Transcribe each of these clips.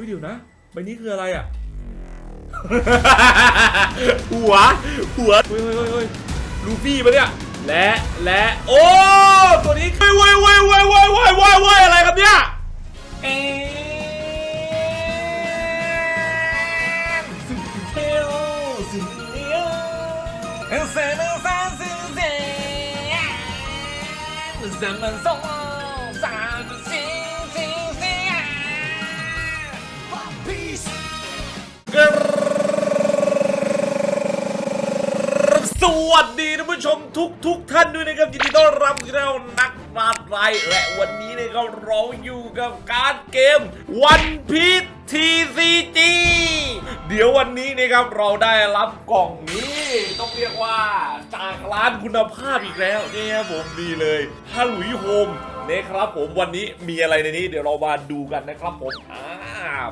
ฮ้ยเดี๋ยวนะใบนี้คืออะไรอะ หัว หัวเฮ้ยเฮ้ยเฮ้ยลูฟี่ปะเนี่ย และและโอ้ตัวนี้เฮ้ยเว้ยเว้ยเว้ยเว้ยเว้ยวุ้ยอะไรครับเนี่ยเอ๊ะสุดเท่สุดเลเอ็นเซนเอ็นเซนเซนสามพันสอง สวัสดีท่านผู้ชมทุกทุกๆท่านด้วยนะครับยินดีต้อนรับเรานักปราดไรและวันนี้นะครับเราอยู่กับการเกมวันพีทีซีจีเดี๋ยววันนี้นะครับเราได้รับกล่องนี้ ต้องเรียกว่าจากร้านคุณภาพอีกแล้วเนี่ยครับผมดีเลยฮัลลุยโฮมนะครับผมวันนี้มีอะไรในนี้เดี๋ยวเรามาดูกันนะครับผมอ่า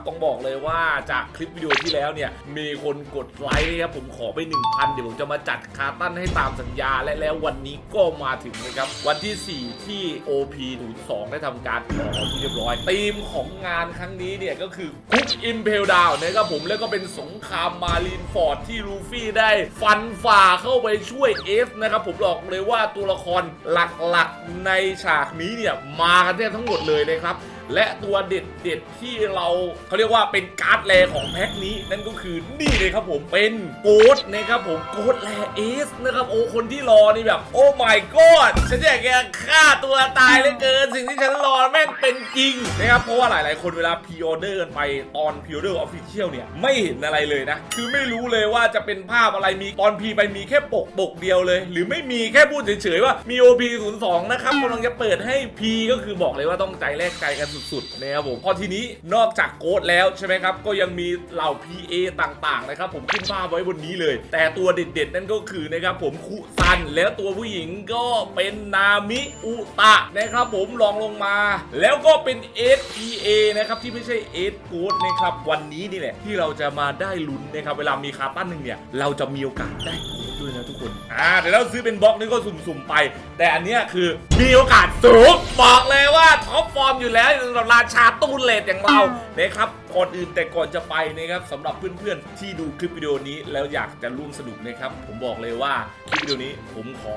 ต้องบอกเลยว่าจากคลิปวิดีโอที่แล้วเนี่ย มีคนกดไลค์นะครับผมขอไป 1,000 เดี๋ยวผมจะมาจัดคาตั้นให้ตามสัญญาและแล้ววันนี้ก็มาถึงนะครับ วันที่ 4 ที่ OP 02ได้ทำการออที่เรียบร้อยธีมของงานครั้งนี้เนี่ยก็คือคุกอิมเพลดาวนะครับผมแล้วก็เป็นสงครามมารีนฟอร์ดที่ลูฟี่ได้ ฟันฝ่าเข้าไปช่วยเอฟนะครับผมบอกเลยว่าตัวละครหลักๆในฉากนี้เนี่ยมากันแทบทั้งหมดเลยนะครับ และตัวเด็ดเด็ดๆที่เราเขาเรียกว่าเป็นการ์ดแรของแพ็คนี้ นั่นก็คือนี่เลยครับผมเป็นโกดนะครับผมโกดแรเอสนะครับโอ้คนที่รอนี่แบบ โอ้ my god ฉันอยากจะฆ่าตัวตายเหลือเกิน สิ่งที่ฉันรอแม่งเป็นจริงนะครับเพราะว่าหลาย ๆ คนเวลาพ r ออเดอร์กันไปตอนพ r ออเดอร์ออฟฟิเชียลเนี่ยไม่เห็นอะไรเลยนะ คือไม่รู้เลยว่าจะเป็นภาพอะไรมีตอนพีไปมีแค่ปกปกเดียวเลย หรือไม่มีแค่พูดเฉย ๆ ว่ามี OP 0 2นะครับกำลังจะเปิดให้ P ก็คือบอกเลยว่าต้องใจแลกใจกันสุดๆนะครับผมพอทีนี้นอกจากโกดแล้วใช่ไหมครับ ก็ยังมีเหล่า PA ต่างๆนะครับผมขึ้นภาพไว้บนนี้เลย แต่ตัวเด็ดๆ นั่นก็คือนะครับผมคุซันแล้วตัวผู้หญิงก็เป็นนามิอุตะนะครับผมลองลงมา แล้วก็เป็น SPA นะครับที่ไม่ใช่ S g o d นะครับวันนี้นี่แหละที่เราจะมาได้ลุ้นนะครับเวลามีคาร์ตันหนึ่งเนี่ยเราจะมีโอกาสได้ด้วยนะทุกคน อ่าเดี๋ยวเราซื้อเป็นบล็อกนี่ก็สุ่มๆไป แต่อันเนี้ยคือมีโอกาสสูง บอกเลยว่าท็อปฟอร์มอยู่แล้วรับราชาตูนเลดอย่างเรานะครับก่อนอื่นแต่ก่อนจะไปนะครับสำหรับเพื่อนๆที่ดูคลิปวิดีโอนี้แล้วอยากจะร่วมสนุกนะครับ ผมบอกเลยว่าคลิปวิดีโอนี้ผมขอ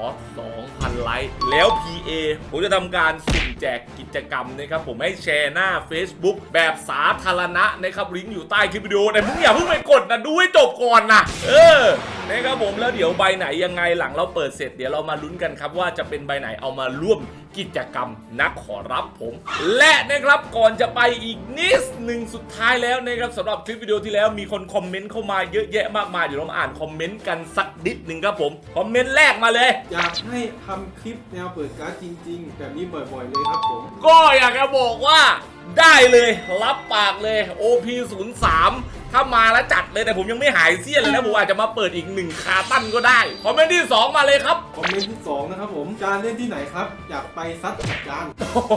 2,000 ไลค์แล้ว PA ผมจะทำการสุ่มแจกกิจกรรมนะครับผมให้แชร์หน้า Facebook แบบสาธารณะนะครับลิงก์อยู่ใต้คลิปวิดีโอแต่มึงอย่าเพิ่งไปกดนะดูให้จบก่อนนะเออนะครับผมแล้วเดี๋ยวใบไหนยังไงหลังเราเปิดเสร็จเดี๋ยวเรามาลุ้นกันครับว่าจะเป็นใบไหนเอามาร่วมกิจกรรมนักขอรับผม และนะครับก่อนจะไปอีกนิดหนึ่งสุดท้ายแล้วนะครับสำหรับคลิปวิดีโอที่แล้วมีคนคอมเมนต์เข้ามาเยอะแยะมากมายเดี๋ยวเรามาอ่านคอมเมนต์กันสักนิดหนึ่งครับผมคอมเมนต์แรกมาเลย อยากให้ทำคลิปแนวเปิดการ์ดจริง ๆ แบบนี้บ่อยๆเลยครับผม ก็อยากจะบอกว่าได้เลยรับปากเลย OP 0 3 ถ้ามาแล้วจัดเลยแต่ผมยังไม่หายเสี้ยนเลยนะผมอาจจะมาเปิดอีกหนึ่งคาตั้นก็ได้ คอมเมนต์ที่ 2 มาเลยครับ คอมเมนต์ที่สองนะครับผมการเล่นที่ไหนครับ อยากไปซัดจัดการโอ้โห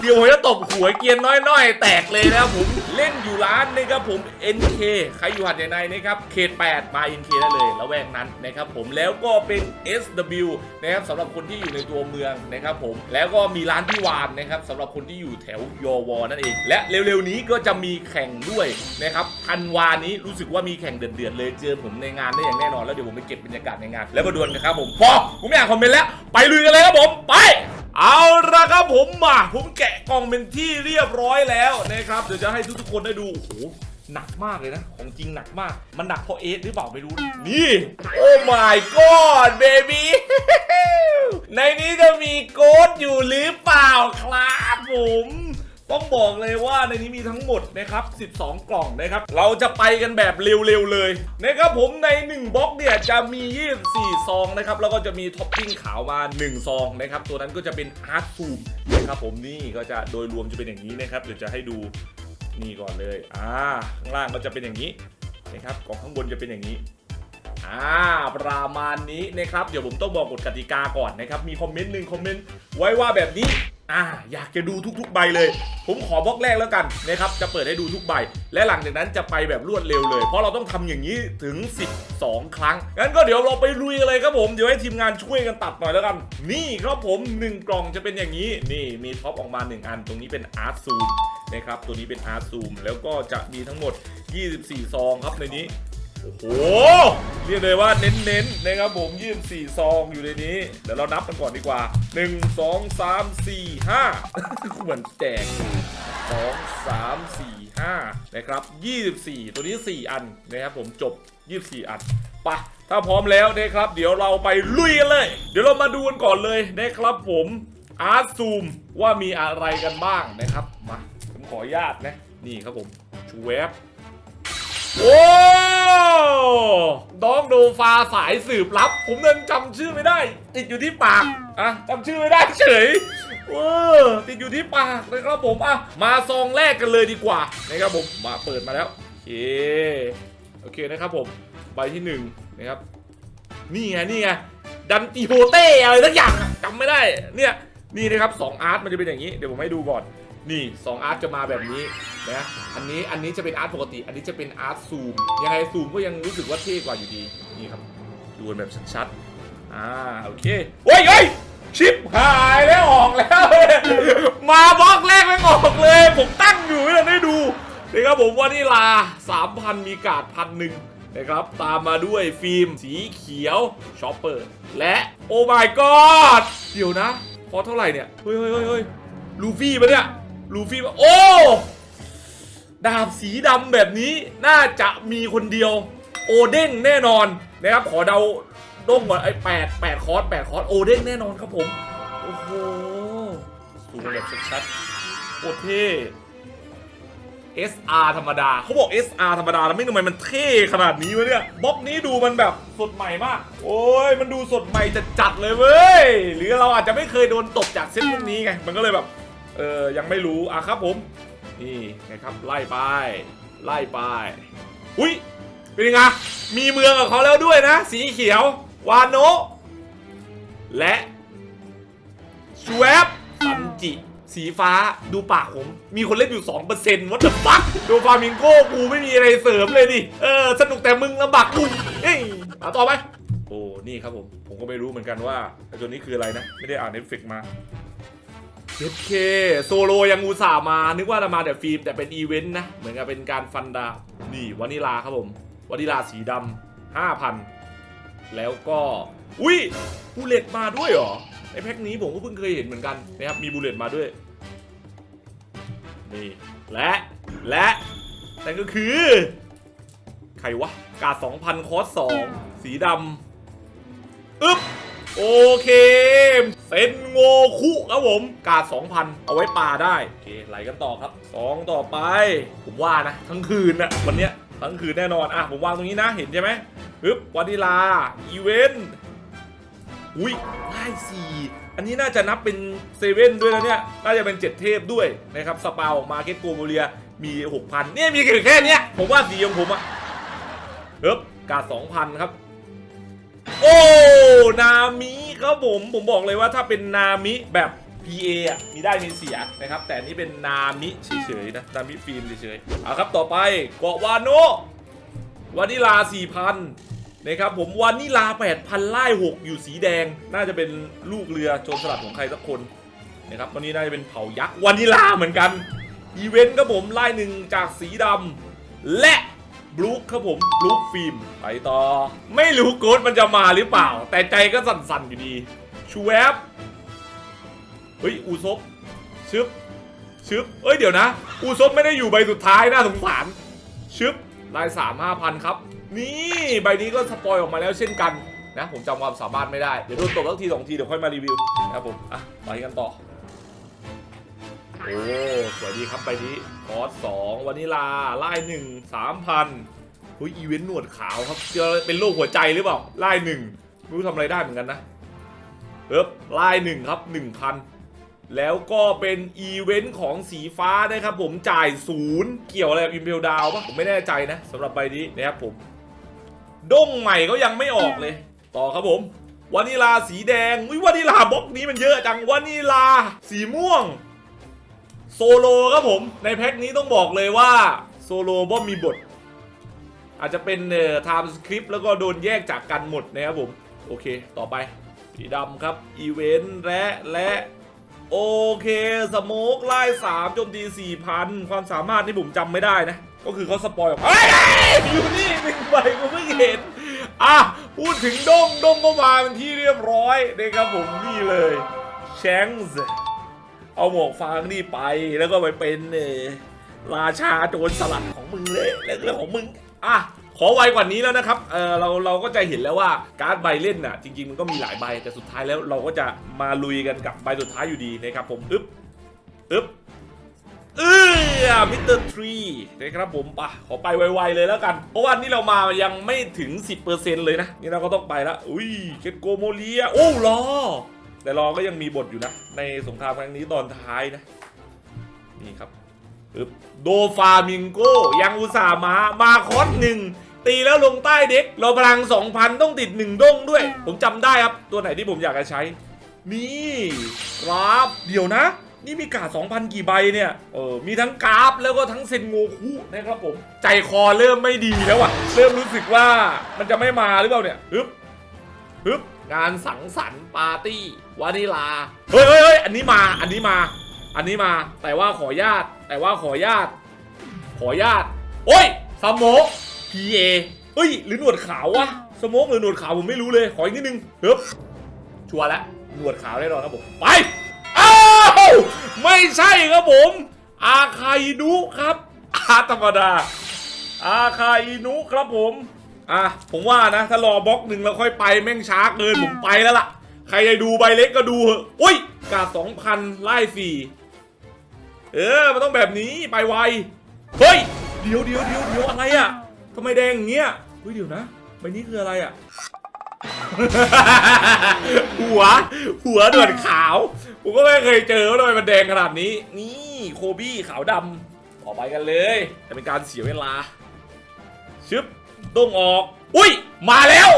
เดี๋ยวผมจะตบหัวเกรียนน้อยๆ แตกเลยนะครับผมเล่นอยู่ร้านนะครับผม NK ใครอยู่หัดใหญ่ในนะครับเขต8มา NK ได้เลยแล้วแวกนั้นนะครับผมแล้วก็เป็น SW นะครับสำหรับคนที่อยู่ในตัวเมืองนะครับผมแล้วก็มีร้านพี่วานนะครับสำหรับคนที่อยู่แถวยอวอนั่นเอง และเร็วๆนี้ก็จะมีแข่งด้วยนะครับธันวานี้รู้สึกว่ามีแข่งเดือดๆเลยเจอผมในงานได้อย่างแน่นอนแล้วเดี๋ยวผมไปเก็บบรรยากาศในงาน แล้วมาดวลกันครับผมพอผมไม่อ่านคอมเมนต์แล้วไปลุยกันเลยครับผมไปเอาละครับผมมาผมแกะกล่องเป็นที่เรียบร้อยแล้วนะครับเดี๋ยวจะให้ทุกๆคนได้ดูโอ้โหหนักมากเลยนะ ของจริงหนักมาก มันหนักเพราะเอสหรือเปล่าไม่รู้ นี่ โอ้ my god baby ในนี้จะมีโกดอยู่หรือเปล่าครับผม ต้องบอกเลยว่าในนี้มีทั้งหมดนะครับ 12 กล่องนะครับ เราจะไปกันแบบเร็วๆเลยนะครับผมใน 1บล็อกเนี่ยจะมี 24 ซองนะครับ แล้วก็จะมีท็อปปิ้งขาวมา 1 ซองนะครับ ตัวนั้นก็จะเป็นอาร์ตซูมนะครับผมนี่ก็จะโดยรวมจะเป็นอย่างนี้นะครับ เดี๋ยวจะให้ดูนี่ก่อนเลย อ่า ข้างล่างก็จะเป็นอย่างนี้นะครับ กล่องข้างบนจะเป็นอย่างนี้อ่าประมาณนี้นะครับ เดี๋ยวผมต้องบอกกฎกติกาก่อนนะครับ มีคอมเมนต์หนึ่งคอมเมนต์ไว้ว่าแบบนี้ อ่าอยากจะดูทุกๆใบเลย ผมขอบล็อกแรกแล้วกันนะครับจะเปิดให้ดูทุกใบ และหลังจากนั้นจะไปแบบรวดเร็วเลย เพราะเราต้องทำอย่างนี้ถึง 12 ครั้งงั้นก็เดี๋ยวเราไปลุยกันเลยครับผมเดี๋ยวให้ทีมงานช่วยกันตัดหน่อยแล้วกัน นี่ครับผม 1 กล่องจะเป็นอย่างนี้ นี่มีท็อปออกมา 1 อัน ตรงนี้เป็นอาร์ตซูมนะครับตัวนี้เป็นอาร์ตซูมแล้วก็จะมีทั้งหมด 24 ซองครับในนี้ อ้โหเรียกเลยว่าเน้นๆนะครับผม24ซองอยู่ในนี้เดี๋ยวเรานับกันก่อนดีกว่า1 2 3 4 5เหมือนแจก2 3 4 5นะครับ24ตัวนี้4อันนะครับผมจบ24อันไปะถ้าพร้อมแล้วนะครับ เดี๋ยวเราไปลุยกันเลย เดี๋ยวเรามาดูกันก่อนเลยนะครับผมอาร์ตซูมว่ามีอะไรกันบ้างนะครับมาผมขออนุญาตนะนี่ครับผมชูเวฟโอ้ น้องโดฟาสายสืบลับ ผมยังจำชื่อไม่ได้ ติดอยู่ที่ปากอะจำชื่อไม่ได้เฉยเออติดอยู่ที่ปากนะครับผมอะมาซองแรกกันเลยดีกว่านะครับผมมาเปิดมาแล้วโอเคโอเคนะครับผมใบที่หนึ่งนะครับนี่ไงนี่ไงดันติโฮเต้อะไรสักอย่างอะจำไม่ได้เนี่ยนี่นะครับสองอาร์ตมันจะเป็นอย่างนี้เดี๋ยวผมให้ดูก่อน นี่สองอาร์ตจะมาแบบนี้นะอันนี้อันนี้จะเป็นอาร์ตปกติ อันนี้จะเป็นอาร์ตซูมยังไงซูมก็ยังรู้สึกว่าเท่กว่าอยู่ดีนี่ครับดูแบบชัดๆอ่าโอเคโอ้ยเฮ้ยชิปหายแล้วออกแล้ว มาบล็อกแรกไม่ออกเลย ผมตั้งอยู่ไม่ทันได้ดูนะครับผมวานิลา 3,000 มีการ์ดพันหนึ่งนะครับ ตามมาด้วยฟิล์มสีเขียวชอปเปอร์และโอ้ my god เดี๋ยวนะ พอเท่าไหร่เนี่ย เฮ้ยเฮ้ยเฮ้ยเฮ้ยลูฟี่ปะเนี่ย ลูฟี่โอ้ดาบสีดำแบบนี้น่าจะมีคนเดียว โอเด้งแน่นอนนะครับขอเดาด้งก่อนไอ้แปดแปดคอร์สแปดคอร์สโอเด้งแน่นอนครับผม โอ้โหสูงแบบชัดๆโคตรเท่ SR ธรรมดาเขาบอก SR ธรรมดาแล้วไม่ทำไมมันเท่ขนาดนี้วะเนี่ยบล็อกนี้ดูมันแบบสดใหม่มาก โอ้ยมันดูสดใหม่จัดจัดๆเลยเว้ย หรือเราอาจจะไม่เคยโดนตบจากเส้นพวกนี้ไง มันก็เลยแบบ เออยังไม่รู้อะครับผม นี่นะครับไล่ไปไล่ไปอุ้ยเป็นยังไงมีเมืองกับเขาแล้วด้วยนะ สีเขียว วานโนและชวบซันจิ สีฟ้าดูปากผม มีคนเล่นอยู่ 2%วัตถุฟักดูฟามิงโก้กูไม่มีอะไรเสริมเลยดิ เออ สนุกแต่มึงลำบากกูเอ้ยมาต่อไป โอ้ นี่ครับผม ผมก็ไม่รู้เหมือนกันว่าไอ้ตัวนี้คืออะไรนะ ไม่ได้อ่านเน็ตฟิกมา เจ็ดเคโซโลยังอุตส่าห์มา นึกว่าจะมาแต่ฟิล์มแต่เป็นอีเวนต์นะ เหมือนกับเป็นการฟันดาบนี่วานิลาครับผมวานิลาสีดำห้าพันแล้วก็อุ้ยบูเลตมาด้วยเหรอไอแพ็คนี้ผมก็เพิ่งเคยเห็นเหมือนกันนะครับมีบูเลตมาด้วยนี่และและนั่นก็คือ ใครวะกาด2,000 คอร์ส2สีดำอึ๊บ โอเค เซนโงคุครับผม กาด2,000 เอาไว้ปาได้ โอเค ไหลกันต่อครับ 2 ต่อไป ผมว่านะ ทั้งคืนนะวันเนี้ยทั้งคืนแน่นอน อะ ผมวางตรงนี้นะ เห็นใช่ไหมปึ๊บวานิลา อีเวนต์อุ้ยได้สี่อันนี้น่าจะนับเป็นเซเว่นด้วยนะเนี่ย น่าจะเป็นเจ็ดเทพด้วยนะครับ สปาออกมาเก็ตโกโมเลีย มี6,000เนี่ยมีแค่เนี้ย ผมว่าสีของผมอะปึ๊บกาด2,000ครับ โอ้ นามิครับผม ผมบอกเลยว่าถ้าเป็นนามิแบบ PA อะ มีได้มีเสียนะครับ แต่นี่เป็นนามิเฉยๆนะ นามิฟิล์มเฉยๆเอาครับ ต่อไปเกาะวาโนะวานิลา 4,000 นะครับผมวานิลา 8,000 ไล่ 6 อยู่สีแดง น่าจะเป็นลูกเรือโจรสลัดของใครสักคนนะครับวันนี้น่าจะเป็นเผายักษ์วานิลาเหมือนกัน อีเวนต์ครับผมไล่หนึ่งจากสีดำและ บลูคครับผมบลูคฟิล์มไปต่อ ไม่รู้โกดมันจะมาหรือเปล่า แต่ใจก็สั่นๆอยู่ดีชูแวบเฮ้ยอูซบชึบชึบเอ้ยเดี๋ยวนะ อูซบไม่ได้อยู่ใบสุดท้ายน่าสงสารชึบลายสามห้าพันครับ นี่ใบนี้ก็สปอยออกมาแล้วเช่นกันนะ ผมจำความสามารถไม่ได้ เดี๋ยวโดนตบสักทีสองที เดี๋ยวค่อยมารีวิวนะครับผม อะ ไปกันต่อ โอ้สวัสดีครับใบนี้คอร์สสองวานิลาไล่หนึ่งสามพันเฮ้ยอีเวนต์หนวดขาวครับเจอเป็นโรคหัวใจหรือเปล่าไล่หนึ่งไม่รู้ทำอะไรได้เหมือนกันนะเอ๊บไล่หนึ่งครับหนึ่งพันแล้วก็เป็นอีเวนต์ของสีฟ้านะครับผมจ่ายศูนย์เกี่ยวอะไรกับอิมเพลดาวปะผมไม่แน่ใจนะสำหรับใบนี้นะครับผมด้งใหม่ก็ยังไม่ออกเลย ต่อครับผมวานิลาสีแดงวิวานิลาบล็อกนี้มันเยอะจังวานิลาสีม่วง โซโลครับผม ในแพ็คนี้ต้องบอกเลยว่าโซโลบ่มีบท อาจจะเป็นเอ่อไทม์สคริปต์แล้วก็โดนแยกจากกันหมดนะครับผม โอเค ต่อไปสีดำครับ อีเวนต์และและ โอเคสโมกไล่สามโจมตีสี่พันความสามารถที่ผมจำไม่ได้นะ ก็คือเขาสปอยออกมาเฮ้ยอยู่นี่หนึ่งใบกูเพิ่งเห็น อะ พูดถึงด้งด้งก็มาเป็นที่เรียบร้อยนะครับผมนี่เลยแชงส์ เอาหมวกฟางนี่ไปแล้วก็ไปเป็นเอราชาโจรสลัดของมึงเลยเรื่องของมึงอะขอไวกว่านี้แล้วนะครับ เออเราเราก็จะเห็นแล้วว่าการ์ดใบเล่นน่ะ จริง ๆ มันก็มีหลายใบ แต่สุดท้ายแล้วเราก็จะมาลุยกันกับใบสุดท้ายอยู่ดีนะครับผม อึ๊บ อึ๊บเออมิสเตอร์ทรีนะครับผมปะขอไปไวๆเลยแล้วกัน เพราะว่านี่เรามายังไม่ถึง 10%เลยนะ นี่เราก็ต้องไปแล้ว อุ้ยเคตโกโมเลีย โอ้รอ แต่รอก็ยังมีบทอยู่นะ ในสงครามครั้งนี้ตอนท้ายนะ นี่ครับปึ๊บโดฟามิงโกยังอุตส่าห์มา มาคอสหนึ่งตีแล้วลงใต้เด็กเราพลัง 2,000 ต้องติด 1 ด้งด้วย ผมจำได้ครับ ตัวไหนที่ผมอยากจะใช้ นี่ครับเดี๋ยวนะ นี่มีกาด2,000กี่ใบเนี่ย เออ มีทั้งกราฟแล้วก็ทั้งเซนโงคุนะครับผม ใจคอเริ่มไม่ดีแล้วอะเริ่มรู้สึกว่ามันจะไม่มาหรือเปล่าเนี่ยฮึบฮึบ งานสังสรรค์ปาร์ตี้วานิลา เฮ้ยเฮ้ยเฮ้ยอันนี้มา อันนี้มา อันนี้มา แต่ว่าขอญาต แต่ว่าขอญาต ขอญาต โอ้ยสโมก PA เฮ้ย หรือหนวดขาววะสโมกหรือหนวดขาวผมไม่รู้เลย ขออีกนิดนึงเฮึบชัวร์แล้วหนวดขาวแน่นอนครับผม ไป อ้าว ไม่ใช่ครับผม อาคาอินุครับ อาธรรมดา อาคาอินุครับผม อะผมว่านะ ถ้ารอบล็อกหนึ่งแล้วค่อยไปแม่งช้าเกินผมไปแล้วล่ะ ใครจะดูใบเล็กก็ดูเหอะอุ้ยกาดสองพันไล่สี่เออมันต้องแบบนี้ไปไวเฮ้ยเดี๋ยวเดี๋ยวเดี๋ยวเดี๋ยวอะไรอะทำไมแดงอย่างเงี้ยเฮ้ยเดี๋ยวนะใบนี้คืออะไรอะหัว หัวหนวดขาวผมก็ไม่เคยเจอว่าทำไมมันแดงขนาดนี้ นี่โคบี้ขาวดำออกไปกันเลย จะเป็นการเสียเวลาชึบ ต้องออก อุ้ย มาแล้ว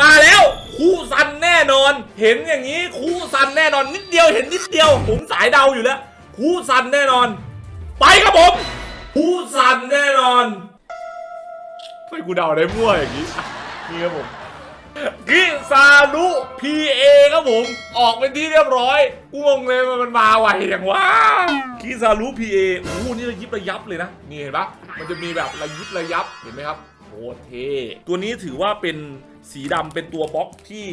มาแล้วคู่ซันแน่นอน เห็นอย่างนี้คู่ซันแน่นอนนิดเดียวเห็นนิดเดียวผมสายเดาอยู่แล้วคู่ซันแน่นอน ไปครับผมคู่ซันแน่นอนทำไมกูเดาได้มั่วอย่างนี้อะนี่ครับผมกิซานุพีเอครับผม ออกเป็นที่เรียบร้อยกูงงเลยว่ามันมาไวอย่างวะกิซานุพีเอโอ้โหนี่ระยิบระยับเลยนะ นี่เห็นปะมันจะมีแบบระยิบระยับเห็นไหมครับโคตรเท่ตัวนี้ถือว่าเป็นสีดำเป็นตัวบล็อกที่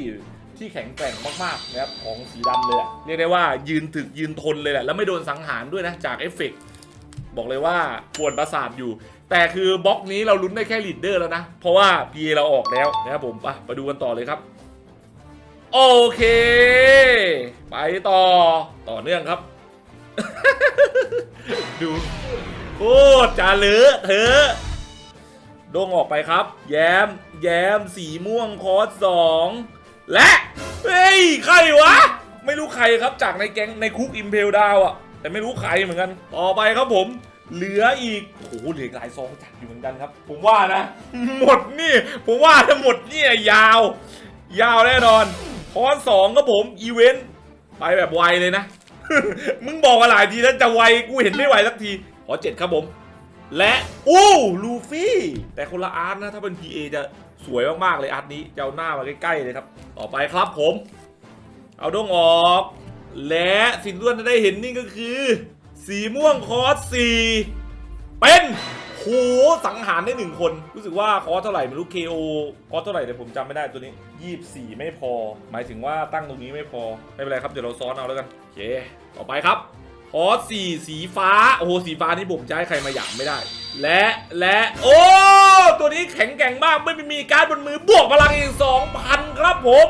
ที่แข็งแกร่งมากๆนะครับของสีดำเลยเรียกได้ว่ายืนถึกยืนทนเลยแหละแล้วไม่โดนสังหารด้วยนะจากเอฟเฟกต์บอกเลยว่าปวดประสาทอยู่ แต่คือบล็อกนี้เราลุ้นได้แค่ลีดเดอร์แล้วนะ เพราะว่า PA เราออกแล้วนะครับผมไปมาดูกันต่อเลยครับ โอเค ไปต่อต่อเนื่องครับ ดูโคตรจะเลอะเธอ ดงออกไปครับ แย้ม แย้ม สีม่วงคอร์สสองและ เฮ้ย ใครวะ ไม่รู้ใครครับจากในแก๊งในคุกอิมเพลดาวอะแต่ไม่รู้ใครเหมือนกัน ต่อไปครับผม เหลืออีก โอ้โห เหลือหลายซองจัดอยู่เหมือนกันครับ ผมว่านะ หมดนี่ ผมว่าถ้าหมดเนี่ยยาว ยาวแน่นอนคอนสองครับผม อีเวนต์ ไปแบบไวเลยนะ มึงบอกมาหลายทีแล้วจะไว กูเห็นไม่ไวสักทีขอเจ็ดครับผม และอู้ลูฟี่ แต่คนละอาร์ตนะ ถ้าเป็น PA จะสวยมากๆเลยอาร์ตนี้จะเอาหน้ามาใกล้ๆเลยครับ ต่อไปครับผม เอาดงออก และสิ่งที่เราจะได้เห็นนี่ก็คือ สีม่วงคอสสีเป็นโหสังหารได้หนึ่งคน รู้สึกว่าคอสเท่าไหร่ไม่รู้ KO คอสเท่าไหร่เดี๋ยวผมจำไม่ได้ตัวนี้ยี่สี่ไม่พอ หมายถึงว่าตั้งตรงนี้ไม่พอ ไม่เป็นไรครับเดี๋ยวเราซ้อนเอาแล้วกันโอเคต่อไปครับ คอร์สสี่สีฟ้า โอ้โห สีฟ้านี่ผมจะให้ใครมาหยามไม่ได้ และและ โอ้ ตัวนี้แข็งแกร่งมากไม่มีการบนมือบวกพลังอีก2,000ครับผม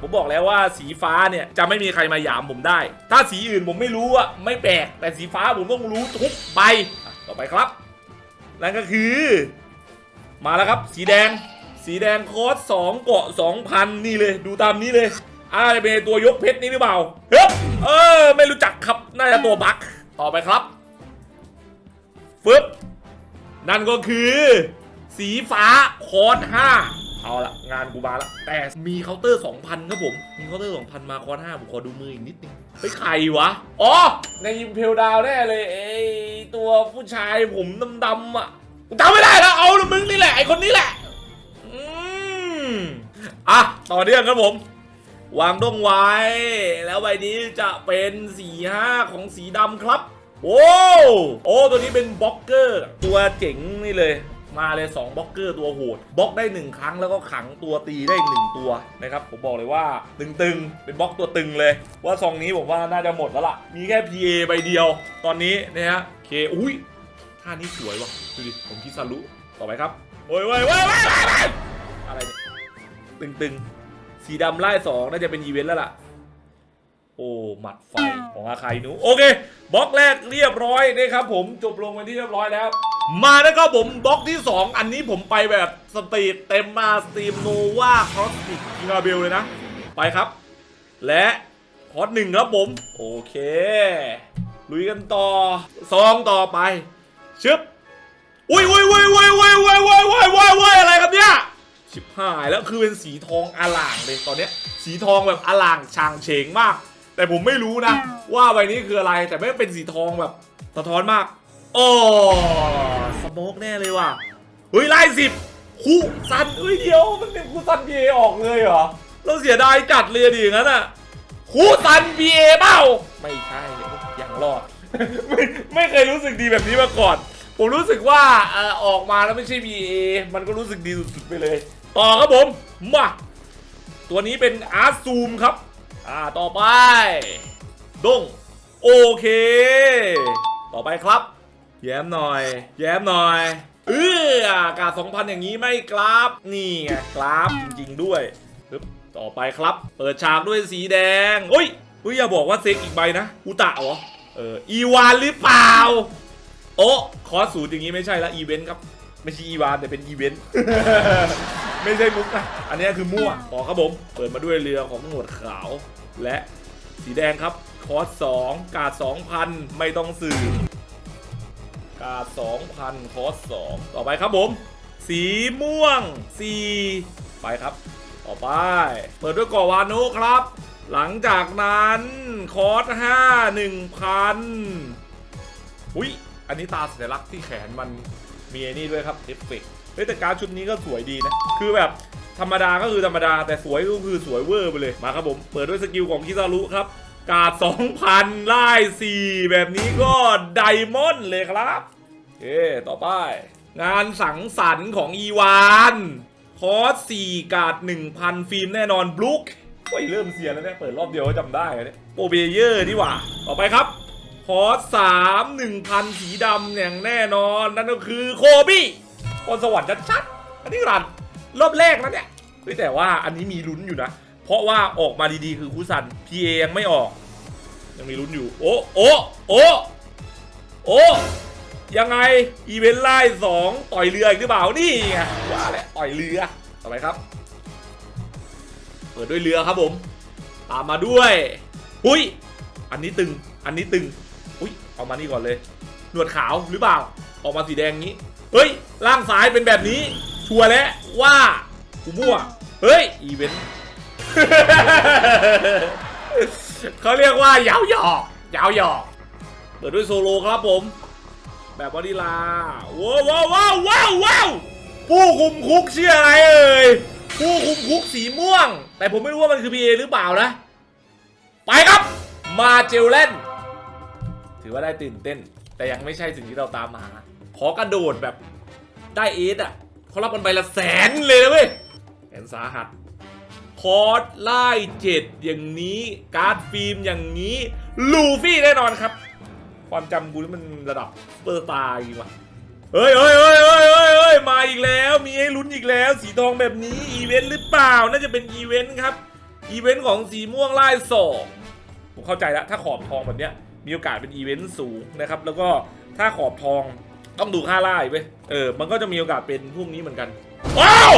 ผมบอกแล้วว่าสีฟ้าเนี่ย จะไม่มีใครมาหยามผมได้ ถ้าสีอื่นผมไม่รู้อะไม่แปลก แต่สีฟ้าผมต้องรู้ทุกใบต่อไปครับ นั่นก็คือ มาแล้วครับ สีแดง สีแดงคอร์สสองเกาะ2,000นี่เลย ดูตามนี้เลย อ่าจะเป็นตัวยกเพชรนี่หรือเปล่าเฮ้ยเออ ไม่รู้จักครับ น่าจะตัวบั๊กต่อไปครับฟึบนั่นก็คือ สีฟ้าคอร์ส5เอาละงานกูมาละแต่มีเคาน์เตอร์ 2,000 ครับผม มีเคาน์เตอร์ 2,000 มาคอร์ส5ผมขอดูมืออีกนิดนึงเฮ้ยใครวะ อ๋อ ในยิมเพลดาวแน่เลยไอตัวผู้ชายผมดำๆอะกูจำไม่ได้แล้วเอาละมึงนี่แหละไอคนนี้แหละ อืมอะ ต่อเนื่องครับผม วางด้งไว้ แล้วใบนี้จะเป็นสีห้าของสีดำครับ โอ้โอ้ตัวนี้เป็นบล็อกเกอร์ ตัวเจ๋งนี่เลยมาเลย2บล็อกเกอร์ตัวโหดบล็อกได้ 1 ครั้งแล้วก็ขังตัวตีได้อีกหนึ่งตัวนะครับผมบอกเลยว่าตึงๆ เป็นบล็อกตัวตึงเลย ว่าซองนี้ผมว่าน่าจะหมดแล้วล่ะ มีแค่ PA ใบเดียว ตอนนี้นะฮะเคอุ้ยท่านี้สวยว่ะดูดิผมคิดซารุต่อไปครับ โอ้ยโอ้ยโอ้ยโอ้ยโอ้ยโอ้ยอะไรเนี่ยตึงๆ สีดำไล่สองน่าจะเป็นอีเวนต์แล้วล่ะ โอ้หมัดไฟของอาคายนุโอเคบล็อกแรกเรียบร้อยนะครับผมจบลงไปที่เรียบร้อยแล้ว มาแล้วก็ผมบล็อกที่ 2 อันนี้ผมไปแบบสตรีทเต็มมาสตรีมโนวาคอสติกกิงาเบลเลยนะ ไปครับ และคอร์สหนึ่งครับผม โอเค ลุยกันต่อซองต่อไป ชึบ อุ้ยอุ้ยอุ้ยอุ้ยอุ้ยอุ้ยอุ้ยอุ้ยอุ้ยอุ้ยอะไรครับเนี่ย ชิบหายแล้วคือเป็นสีทองอล่างเลยตอนเนี้ยสีทองแบบอล่างช่างเฉงมาก แต่ผมไม่รู้นะ ว่าใบนี้คืออะไรแต่ไม่เป็นสีทองแบบสะท้อนมากโอ้สโมกแน่เลยว่ะเฮ้ยไล่สิบคู่ซันเฮ้ยเดียวมันเป็นคู่ซันพีเอออกเลยเหรอเราเสียดายจัดเลยดิอย่างนั้นอะคู่ซันพีเอเปล่าไม่ใช่อย่างรอดไม่ไม่เคยรู้สึกดีแบบนี้มาก่อนผมรู้สึกว่าออออกมาแล้วไม่ใช่ BA มันก็รู้สึกดีสุดๆไปเลย ต่อครับผม มา ตัวนี้เป็นอาร์ตซูมครับ อ่า ต่อไป ดง โอเค ต่อไปครับ แย้มหน่อย แย้มหน่อย เอออากาศ2,000อย่างนี้ไม่กราฟ นี่ไงกราฟจริงด้วยปึ๊บต่อไปครับ เปิดฉากด้วยสีแดงโอ้ยอุ้ยอย่าบอกว่าเซ็กอีกใบนะ อุตะเหรอ เออ อีวานหรือเปล่า โอ้คอสสูตรอย่างนี้ไม่ใช่ละอีเวนต์ครับ ไม่ใช่อีวานแต่เป็นอีเวนต์ ไม่ใช่มุกนะ อันนี้คือมั่วขอครับผม เปิดมาด้วยเรือของหนวดขาว และสีแดงครับ คอร์สสองกาดสองพันไม่ต้องสื่อ กาดสองพันคอร์สสองต่อไปครับผม สีม่วงสี่ไปครับ ต่อไป เปิดด้วยกอวานุครับ หลังจากนั้นคอร์สห้าหนึ่งพันอุ้ยอันนี้ตาสัญลักษณ์ที่แขนมันมีไอ้นี่ด้วยครับเอฟเฟกต์ เฮ้ยแต่การดชุดนี้ก็สวยดีนะ คือแบบธรรมดาก็คือธรรมดา แต่สวยก็คือสวยเวอร์ไปเลย มาครับผม เปิดด้วยสกิลของคิซารุครับ กาด2,000ไล่4แบบนี้ก็ไดมอนด์เลยครับโอต่อไป งานสังสรรค์ของอีวาน คอร์ส4กาด1,000 ฟิล์มแน่นอนบลุกโอ้ยเริ่มเสียแล้วเนี่ยเปิดรอบเดียวก็จำได้แล้วเนี่ยโปรเบเยอร์นี่หว่า ต่อไปครับคอสสามหนึ่งพันสีดำอย่างแน่นอน นั่นก็คือโคบี้ คนสวรรค์ชัดๆอันนี้รันรอบแรกนะเนี่ยเฮ้ยแต่ว่าอันนี้มีลุ้นอยู่นะ เพราะว่าออกมาดีๆคือคุซัน PA ยังไม่ออก ยังมีลุ้นอยู่ โอ้โอ้โอ้โอ้ยังไง อีเวนต์ไล่สองต่อยเรืออีกหรือเปล่า นี่ไงว่าแหละต่อยเรือต่อไปครับ เปิดด้วยเรือครับผม ตามมาด้วยอุ้ย อันนี้ตึง อันนี้ตึง อุ้ย เอามานี่ก่อนเลย หนวดขาวหรือเปล่า ออกมาสีแดงงี้ เฮ้ยล่างซ้ายเป็นแบบนี้ ชัวร์แล้วว่ากูมั่วเฮ้ย อีเวนต์เขาเรียกว่ายาวหยอกยาวหยอกเปิดด้วยโซโลครับผม แบบวานิลาว้าวว้าวว้าวว้าวว้าวผู้คุมคุกชื่ออะไรเอ่ยผู้คุมคุกสีม่วง แต่ผมไม่รู้ว่ามันคือ PA หรือเปล่านะ ไปครับ มาเจลเล่นถือว่าได้ตื่นเต้น แต่ยังไม่ใช่สิ่งที่เราตามหา ขอกระโดดแบบได้เอสอะเขารับกันใบละแสนเลยนะเว้ยแสนสาหัสคอร์สไล่เจ็ดอย่างนี้ การ์ดฟิล์มอย่างนี้ลูฟี่แน่นอนครับ ความจำกูนี่มันระดับเปอร์ตาร์อีกว่ะเฮ้ยเฮ้ยเฮ้ยเฮ้ยเฮ้ยเฮ้ยมาอีกแล้วมีให้ลุ้นอีกแล้ว สีทองแบบนี้อีเวนต์หรือเปล่าน่าจะเป็นอีเวนต์ครับอีเวนต์ของสีม่วงไล่สองผมเข้าใจแล้วถ้าขอบทองแบบเนี้ยมีโอกาสเป็นอีเวนต์สูงนะครับ แล้วก็ถ้าขอบทอง ต้องดูค่าไล่เว้ยเออ มันก็จะมีโอกาสเป็นพวกนี้เหมือนกัน ว้าว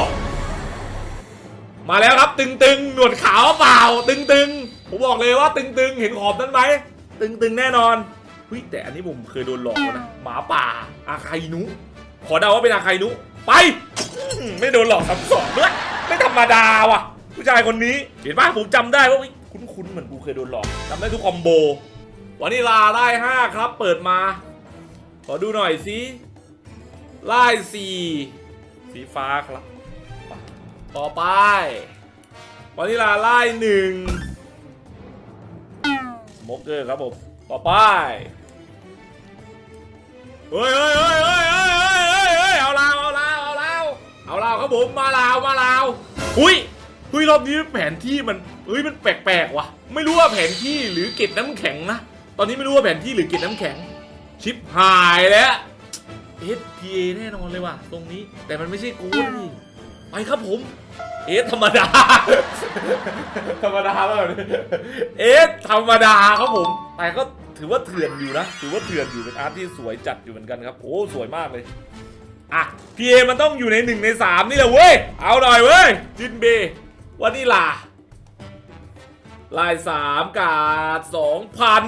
มาแล้วครับตึงๆ หนวดขาวเปล่า ตึงๆ ผมบอกเลยว่าตึงๆ เห็นขอบนั้นไหม ตึงๆ แน่นอนเฮ้ยแต่อันนี้ผมเคยโดนหลอกแล้วนะ หมาป่า อาคาอินุ ขอเดาว่าเป็นอาคาอินุ ไป ไม่โดนหลอกซ้ำสองด้วย ไม่ธรรมดาว่ะ ผู้ชายคนนี้ เห็นป่ะผมจำได้ว่าคุ้นๆ เหมือนกูเคยโดนหลอกจำได้ทุกคอมโบวานิลาไล่ห้าครับ เปิดมา ขอดูหน่อยสิลายสีสีฟ้าครับ ต่อไปวานิลาลายหนึ่งสโมกเกอร์ครับผมต่อไปเฮ้ยเฮ้ยเฮ้ยเฮ้ยเฮ้ยเฮ้ยเอาลาวเอาลาวเอาลาวเอาลาวครับผมมาลาวมาลาวอุ้ยอุ้ยรอบนี้แผนที่มันอุ้ยมันแปลกๆว่ะ ไม่รู้ว่าแผนที่หรือเกล็ดน้ำแข็งนะตอนนี้ไม่รู้ว่าแผนที่หรือเกล็ดน้ำแข็ง ชิปหายแล้ว SPA แน่นอนเลยว่ะตรงนี้ แต่มันไม่ใช่กูนี่ไปครับผม เอสธรรมดา ธรรมดาแล้วแบบนี้เอสธรรมดาครับผม แต่ก็ถือว่าเถื่อนอยู่นะ ถือว่าเถื่อนอยู่เป็นอาร์ตที่สวยจัดอยู่เหมือนกันครับ โอ้สวยมากเลย อะพีเอมันต้องอยู่ในหนึ่งในสามนี่แหละเว้ย เอาหน่อยเว้ย จินเบวานิลา ลายสามกาดสองพัน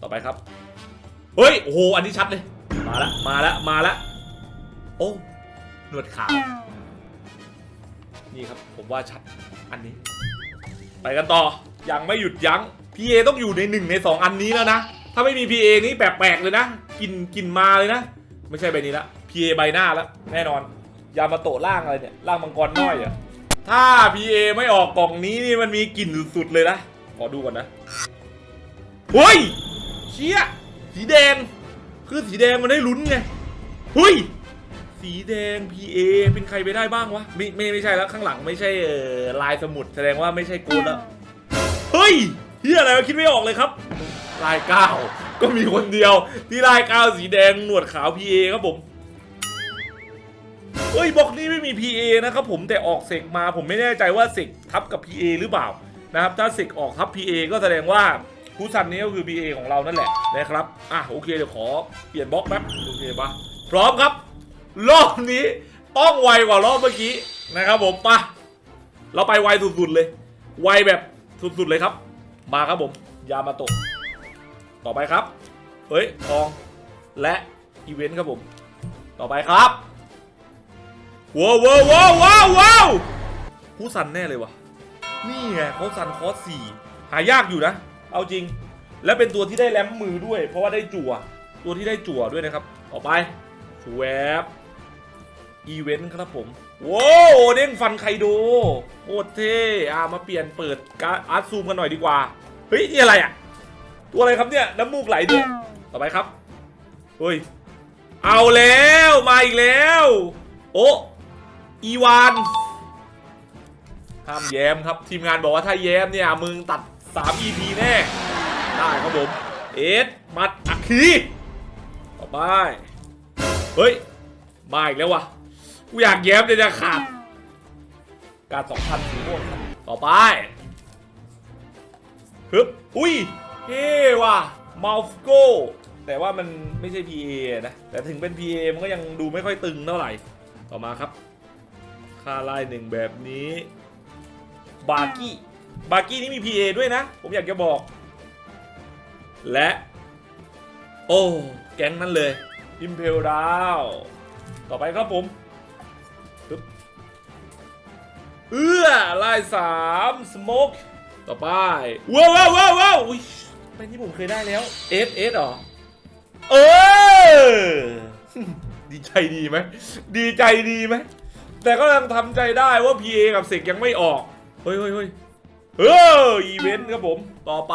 ต่อไปครับ เฮ้ย โอ้โห อันนี้ชัดเลย มาละ มาละ มาละ โอ้หนวดขาว นี่ครับ ผมว่าชัด อันนี้ ไปกันต่อ ยังไม่หยุดยั้ง PA ต้องอยู่ในหนึ่งในสองอันนี้แล้วนะ ถ้าไม่มี PA นี่แปลกๆเลยนะ กินกินมาเลยนะ ไม่ใช่ใบนี้ละ PA ใบหน้าแล้ว แน่นอน ยามาโตะล่างอะไรเนี่ย ล่างมังกรน้อยอะถ้า PA ไม่ออกกล่องนี้นี่มันมีกลิ่นสุดๆเลยนะ ขอดูก่อนนะเฮ้ยเชี่ย สีแดง คือสีแดงมันได้ลุ้นไงเฮ้ย สีแดง PA เป็นใครไปได้บ้างวะ ไม่ไม่ไม่ใช่แล้วข้างหลังไม่ใช่เอ่อลายสมุดแสดงว่าไม่ใช่โกนแล้ว เฮ้ยเฮียอะไรวะคิดไม่ออกเลยครับ ลายเก้าก็มีคนเดียว ที่ลายเก้าสีแดงหนวดขาว PA ครับผมเฮ้ยบล็อกนี้ไม่มี PA นะครับผมแต่ออกเสกมาผมไม่แน่ใจว่าเสกทับกับ PA หรือเปล่านะครับถ้าเสกออกทับ PA ก็แสดงว่า ผู้ซันนี้ก็คือ PA ของเรานั่นแหละนะครับอะโอเคเดี๋ยวขอเปลี่ยนบล็อกแป๊บโอเคปะพร้อมครับ รอบนี้ต้องไวกว่ารอบเมื่อกี้นะครับผมปะเราไปไวสุดๆเลย ไวแบบสุดๆเลยครับ มาครับผมยามาโตะต่อไปครับเฮ้ยทองและอีเวนต์ครับผม ต่อไปครับว้าวว้าวว้าวว้าวว้าวผู้สันแน่เลยวะนี่ไงเขาสันคอสสี่หายากอยู่นะ เอาจริง และเป็นตัวที่ได้แรมมือด้วย เพราะว่าได้จั่ว ตัวที่ได้จั่วด้วยนะครับ ต่อไปแวบอีเวนต์ครับผมว้าวเด้งฟันไคโดโคตรเท่อะมาเปลี่ยนเปิดการอาร์ตซูมกันหน่อยดีกว่า เฮ้ย นี่อะไรอะ ตัวอะไรครับเนี่ย น้ำมูกไหลด้วย ต่อไปครับเฮ้ย เอาแล้ว มาอีกแล้ว โอ้อีวานห้ามแย้มครับ ทีมงานบอกว่าถ้าแย้มเนี่ย มึงตัด 3 EP แน่ ได้ครับผม เอสมัดอัคคีต่อไป เฮ้ย มาอีกแล้ววะกูอยากแย้มเลยจะขาดการสองพันสีม่วงครับต่อไปฮึบอุ้ยเท่ว่ะมาฟโกแต่ว่ามันไม่ใช่ PA นะ แต่ถึงเป็น PA มันก็ยังดูไม่ค่อยตึงเท่าไหร่ ต่อมาครับ ค่าไล่หนึ่งแบบนี้ บาร์กี้ บาร์กี้นี่มี PA ด้วยนะ ผมอยากจะบอก และ โอ้ แก๊งนั้นเลยอิมเพลดาวต่อไปครับผมปึ๊บเอื้อไล่สามสโมกต่อไปว้าวว้าวว้าวว้าวเป็นที่ผมเคยได้แล้วเอสเอสหรอเออดีใจดีไหมดีใจดีไหมแต่ก็ยังทำใจได้ว่า PA กับเสกยังไม่ออก เฮ้ยเฮ้ยเฮ้ย เอออีเวนต์ครับผม ต่อไป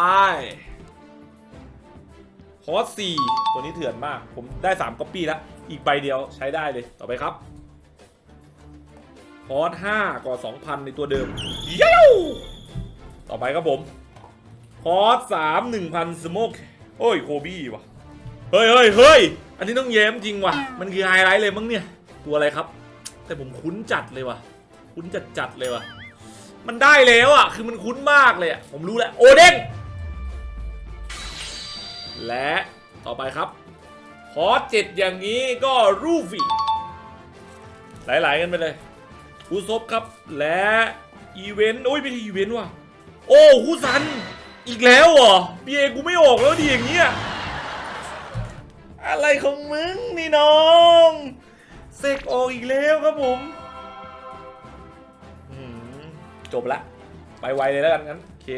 คอร์สสี่ตัวนี้เถื่อนมาก ผมได้3ก๊อปปี้แล้ว อีกใบเดียวใช้ได้เลย ต่อไปครับคอร์สห้าก่อ2,000 ในตัวเดิมเย้วต่อไปครับผมคอร์สสามหนึ่งพันสโมกโอ้ยโคบี้วะเฮ้ยเฮ้ยเฮ้ยอันนี้ต้องแย้มจริงว่ะ มันคือไฮไลท์เลยมั้งเนี่ย ตัวอะไรครับ แต่ผมคุ้นจัดเลยว่ะ คุ้นจัดจัดเลยว่ะ มันได้แล้วอะ คือมันคุ้นมากเลยอะ ผมรู้แล้ว โอเด้งและต่อไปครับคอร์สเจ็ดอย่างนี้ก็รูฟี่หลาย ๆ กันไปเลยคูซบครับ และอีเวนต์ โอ้ยไม่ใช่อีเวนต์ว่ะ โอ้คูซัน อีกแล้วเหรอบีเอกูไม่ออกแล้วดีอย่างเงี้ย อะไรของมึงนี่น้อง เสกออกอีกแล้วครับผม จบละ ไปไวเลยแล้วกันงั้นโอเค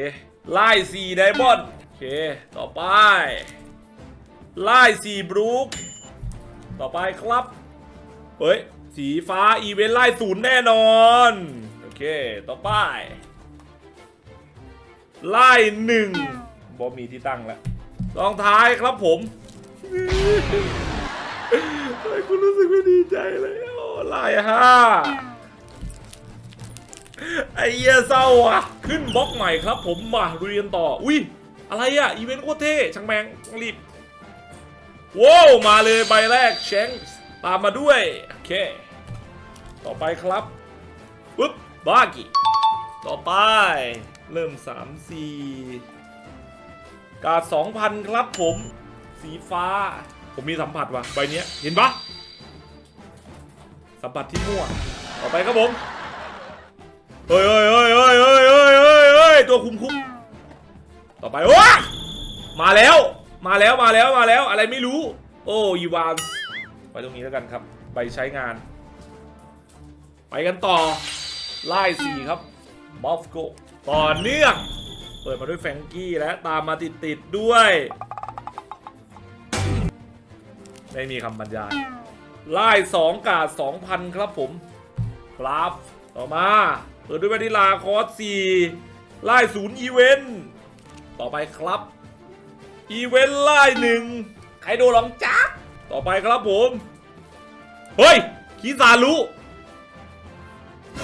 ไล่สี่ไดมอนด์โอเค ต่อไปไล่สี่บรูคต่อไปครับเฮ้ยสีฟ้าอีเวนต์ไล่ศูนย์แน่นอนโอเคต่อไปไล่หนึ่งบอมีที่ตั้งแล้วรองท้ายครับผมเฮ้ยคุณรู้สึกไม่ดีใจเลยโอ้ไล่ห้า ไอ้เหี้ยเศร้าอะ ขึ้นบล็อกใหม่ครับ ผมมาเรียนต่อ อุ้ยอะไรอะ อีเวนต์โคตรเท่ช่างแมงต้องรีบว้าวมาเลยใบแรกเชงตามมาด้วย โอเค ต่อไปครับปุ๊บบากิต่อไป เริ่ม 3 4 กาด2,000 ครับผม สีฟ้า ผมมีสัมผัสว่ะ ใบเนี้ย เห็นปะสัมผัสที่มั่ว ต่อไปครับผม เฮ้ยเฮ้ยเฮ้ยเฮ้ยเฮ้ยเฮ้ยเฮ้ยเฮ้ยตัวคุมคุมต่อไปว้ามาแล้ว มาแล้วมาแล้วมาแล้วอะไรไม่รู้ โอ้ยีวานไปตรงนี้แล้วกันครับใบใช้งาน ไปกันต่อไล่สี่ครับบอฟโกต่อเนื่องเปิดมาด้วยแฟงกี้และตามมาติดติดๆด้วย ไม่มีคำบรรยายไล่สองกาดสองพันครับผมครับต่อมา ปิดด้วยวานิลาคอร์สสี่ไล่ศูนย์อีเวนต์ต่อไปครับ อีเวนต์ไล่หนึ่งใครโดนหลองจักต่อไปครับผม เฮ้ยคีซารุ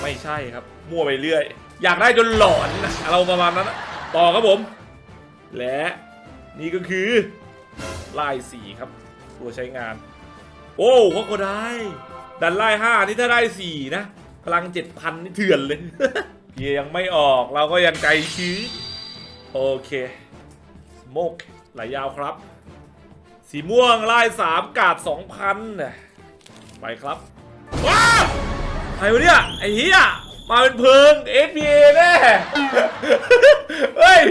ไม่ใช่ครับ มั่วไปเรื่อย อยากได้จนหลอนนะเราประมาณนั้นต่อครับผม และนี่ก็คือไล่สี่ครับ ตัวใช้งาน โอ้เขาก็ได้ ดันไล่ห้านี่ถ้าได้สี่นะ พลังเจ็ดพันนี่เถื่อนเลยเกียยังไม่ออกเราก็ยังไกลชื้อโอเคสโมกไหลยาวครับ สีม่วงไล่สามกาดสองพันไปครับว้าวใครวะเนี่ยไอ้เหี้ยมาเป็นเพิง SPA แน่เฮ้ย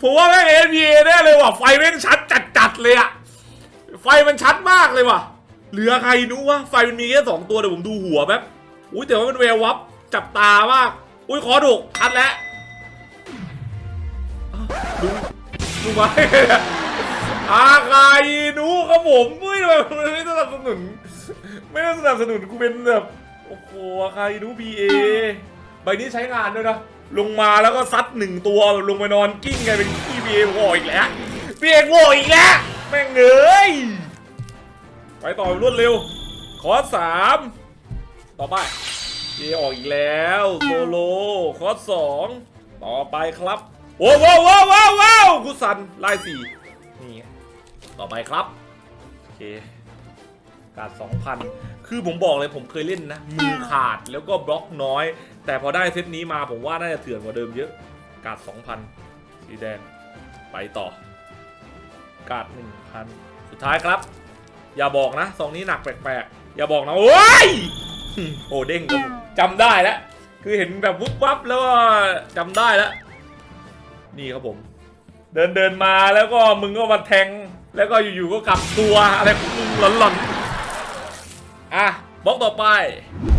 ผมว่าแม่ง SPA แน่เลยว่ะไฟแม่งชัดจัดๆเลยอะไฟมันชัดมากเลยว่ะเหลือใครนู้วะไฟมันมีแค่สองตัวเดี๋ยวผมดูหัวแป๊บ อุ้ยแต่ว่ามันแวววับจับตามากอุ้ยขอถูกชัดแล้วดูดูไว้อาคาอินุครับผมเฮ้ยทำไมมันไม่สนับสนุนไม่ได้สนับสนุนกูเป็นแบบโอ้โหอาคาอินุพีเอใบนี้ใช้งานด้วยนะลงมาแล้วก็ซัดหนึ่งตัวลงไปนอนกิ้งไงเป็นขี้พีเอวออีกแล้วพีเอวออีกแล้วแม่งเอ้ยไปต่อรวดเร็ว ขอสาม ต่อไปพีเอออกอีกแล้วโซโลคอร์สสองต่อไปครับโว้ว้าวว้าวว้าวว้าวกุสันไล่สี่นี่ต่อไปครับโอเคการ2,000 คือผมบอกเลยผมเคยเล่นนะ มือขาดแล้วก็บล็อกน้อย แต่พอได้เซตนี้มาผมว่าน่าจะเถื่อนกว่าเดิมเยอะ การ์ด2,000 สีแดง ไปต่อ การ์ด1,000 สุดท้ายครับ อย่าบอกนะซองนี้หนักแปลกๆ อย่าบอกนะ โอ้ย โอ้เด้งครับผมจำได้แล้ว คือเห็นแบบวุบวับแล้วก็จำได้แล้ว นี่ครับผม เดินเดินมาแล้วก็มึงก็มาแทง แล้วก็อยู่ๆก็กลับตัวอะไรของมึงหลอนๆ อะบล็อกต่อไป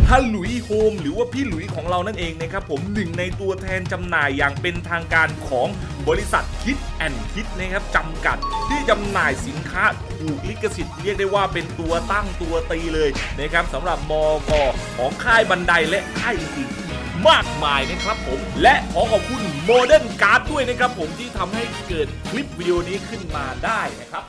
ฮัลหลุยโฮมหรือว่าพี่หลุยของเรานั่นเองนะครับผมหนึ่งในตัวแทนจำหน่ายอย่างเป็นทางการของ บริษัทคิดแอนคิดนะครับจำกัดที่จำหน่ายสินค้าถูกลิขสิทธิ์เรียกได้ว่าเป็นตัวตั้งตัวตีเลยนะครับสำหรับมอกของค่ายบันไดและค่ายอื่นมากมายนะครับผม และขอขอบคุณโมเดิร์นการ์ดด้วยนะครับผมที่ทำให้เกิดคลิปวิดีโอนี้ขึ้นมาได้นะครับ